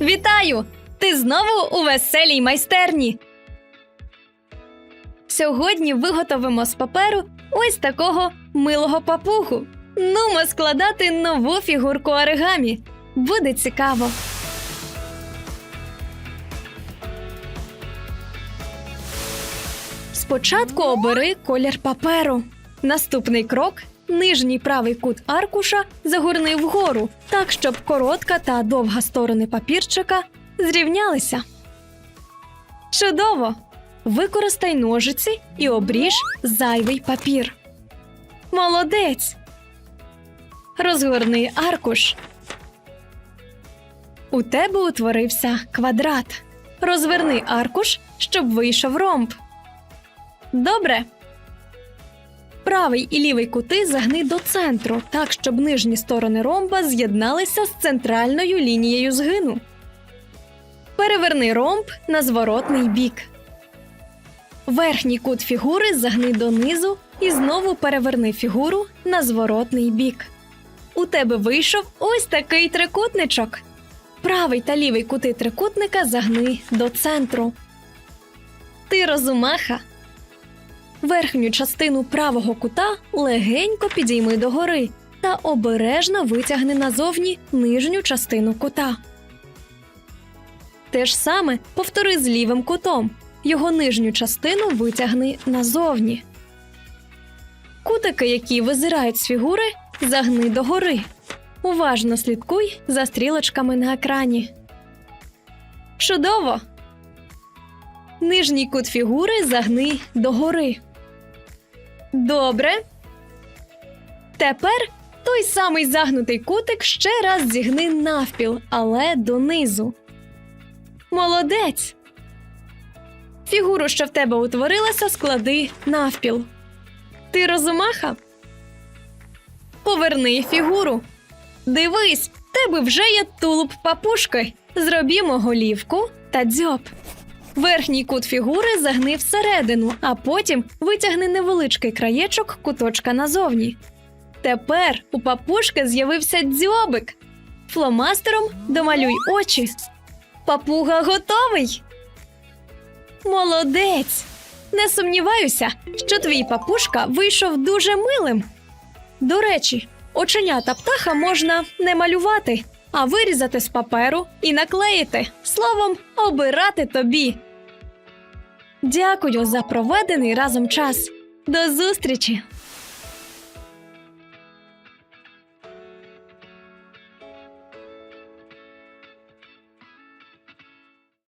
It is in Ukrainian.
Вітаю! Ти знову у веселій майстерні. Сьогодні виготовимо з паперу ось такого милого папугу. Нумо складати нову фігурку оригамі. Буде цікаво. Спочатку обери колір паперу. Наступний крок нижній правий кут аркуша загорни вгору, так щоб коротка та довга сторони папірчика зрівнялися. Чудово! Використай ножиці і обріж зайвий папір. Молодець! Розгорни аркуш. У тебе утворився квадрат. Розверни аркуш, щоб вийшов ромб. Добре. Правий і лівий кути загни до центру, так щоб нижні сторони ромба з'єдналися з центральною лінією згину. Переверни ромб на зворотний бік. Верхній кут фігури загни донизу і знову переверни фігуру на зворотний бік. У тебе вийшов ось такий трикутничок. Правий та лівий кути трикутника загни до центру. Ти розумаха. Верхню частину правого кута легенько підійми догори та обережно витягни назовні нижню частину кута. Те ж саме повтори з лівим кутом. Його нижню частину витягни назовні. Кутики, які визирають з фігури, загни догори. Уважно слідкуй за стрілочками на екрані. Чудово! Нижній кут фігури загни догори. Добре. Тепер той самий загнутий кутик ще раз зігни навпіл, але донизу. Молодець. Фігуру, що в тебе утворилася, склади навпіл. Ти розумаха? Поверни фігуру. Дивись, в тебе вже є тулуб папушки. Зробімо голівку та дзьоб. Верхній кут фігури загни всередину, а потім витягни невеличкий краєчок куточка назовні. Тепер у папушки з'явився дзьобик. Фломастером домалюй очі. Папуга готовий. Молодець! Не сумніваюся, що твій папушка вийшов дуже милим. До речі, оченята птаха можна не малювати, а вирізати з паперу і наклеїти, словом, обирати тобі. Дякую за проведений разом час. До зустрічі!